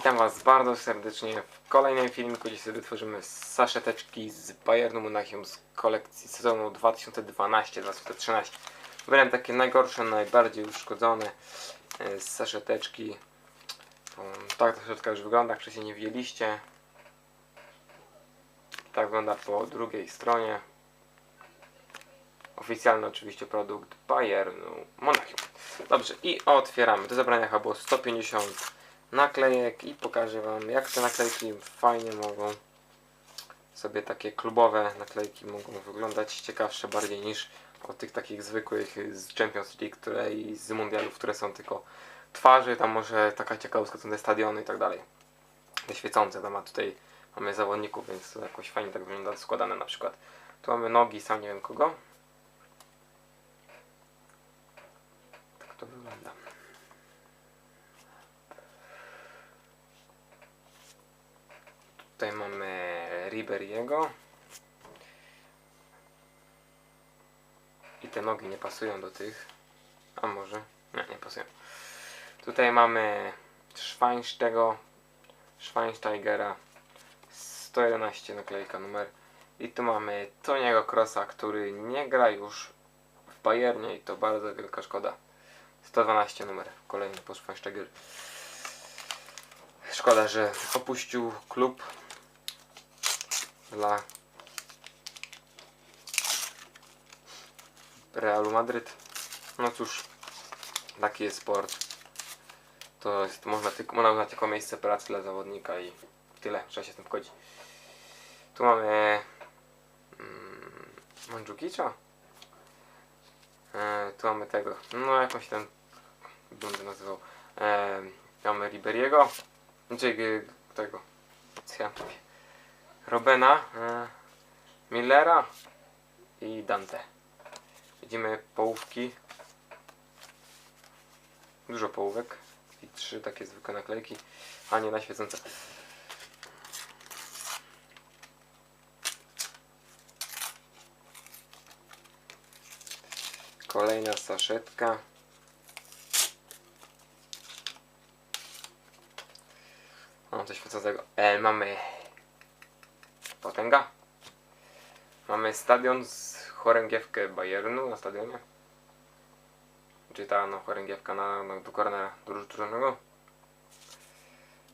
Witam Was bardzo serdecznie w kolejnym filmiku, gdzie sobie tworzymy saszeteczki z Bayernu Monachium z kolekcji sezonu 2012-2013. Wybrałem takie najgorsze, najbardziej uszkodzone saszeteczki. Tak ta saszetka już wygląda, jak wcześniej nie widzieliście. Tak wygląda po drugiej stronie. Oficjalny oczywiście produkt Bayernu Monachium. Dobrze, i otwieramy. Do zabrania chyba było 150 naklejek i pokażę Wam jak te naklejki fajnie mogą sobie takie klubowe naklejki mogą wyglądać ciekawsze bardziej niż od tych takich zwykłych z Champions League które i z mundialów, które są tylko twarzy, tam może taka ciekawostka są te stadiony i tak dalej. Te świecące, tam a tutaj mamy zawodników, więc to jakoś fajnie tak wygląda składane na przykład. Tu mamy nogi, sam nie wiem kogo. Tak to wygląda. Tutaj mamy Riberiego. I te nogi nie pasują do tych. A może? Nie, nie pasują. Tutaj mamy Schweinsteigo, Schweinsteigera 111 naklejka numer. I tu mamy Toniego Krosa, który nie gra już w Bayernie i to bardzo wielka szkoda. 112 numer, kolejny po. Szkoda, że opuścił klub dla Realu Madryt. No cóż, taki jest sport. To jest, można, tylko, można uznać jako miejsce pracy dla zawodnika i tyle, trzeba się z tym wchodzić. Tu mamy mm, Mandżukicza. E, tu mamy tego, no jakąś ten będę nazywał. E, mamy Riberiego. Znaczy tego. Co ja mówię? Robena, e, Millera i Dante. Widzimy połówki. Dużo połówek. I trzy takie zwykłe naklejki, a nie na świecące. Kolejna saszetka. Mam coś świecącego. E, mamy Potęga. Mamy stadion z chorągiewkę Bayernu na stadionie. Czyli ta no, chorągiewka na, na, do kornera drużynnego.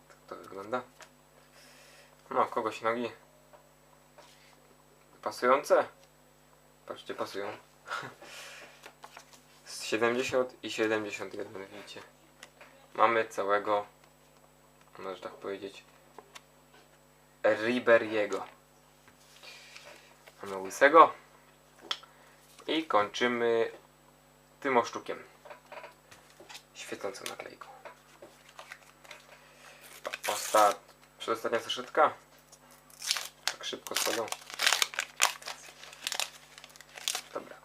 Tak to wygląda. No, kogoś nogi. Pasujące? Patrzcie, pasują. Z 70 i 71 widzicie. Mamy całego, może tak powiedzieć, Riberiego. Mamy łysego. I kończymy tym oszczukiem. Świecącą naklejką. Ostat... Przedostatnia saszetka. Tak szybko schodzą. Dobra.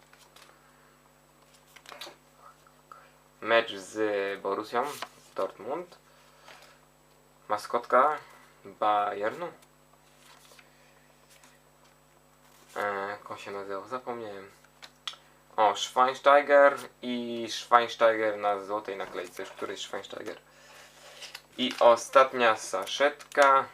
Mecz z Borussią Dortmund. Maskotka Bayernu. E, jak on się nazywał? Zapomniałem. O, Schweinsteiger i Schweinsteiger na złotej naklejce. Już któryś Schweinsteiger. I ostatnia saszetka.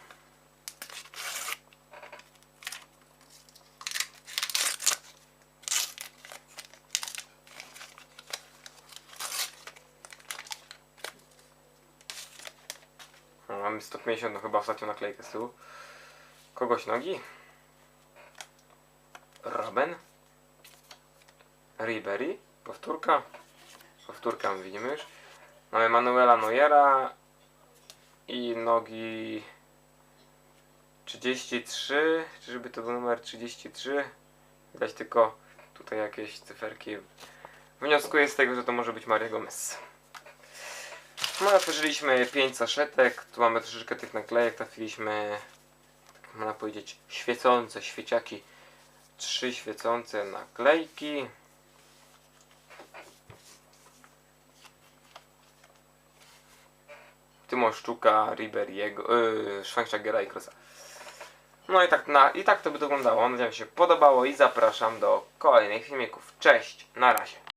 Mamy 150, no chyba ostatnią naklejkę z tyłu. Kogoś nogi? Robin. Ribery. Powtórka. Powtórka widzimy już. Mamy Manuela Neuera. I nogi 33. Czyżby to był numer 33? Widać tylko tutaj jakieś cyferki. Wnioskuję z tego, że to może być Mario Gomez. No, otworzyliśmy 5 saszetek. Tu mamy troszeczkę tych naklejek. Trafiliśmy, tak można powiedzieć, świecące świeciaki trzy świecące naklejki. Tymoszczuka, Riberiego, yy, Schweinsteigera i Krosa. No i tak, na, i tak to by wyglądało. Mam nadzieję, że się podobało i zapraszam do kolejnych filmików. Cześć, na razie.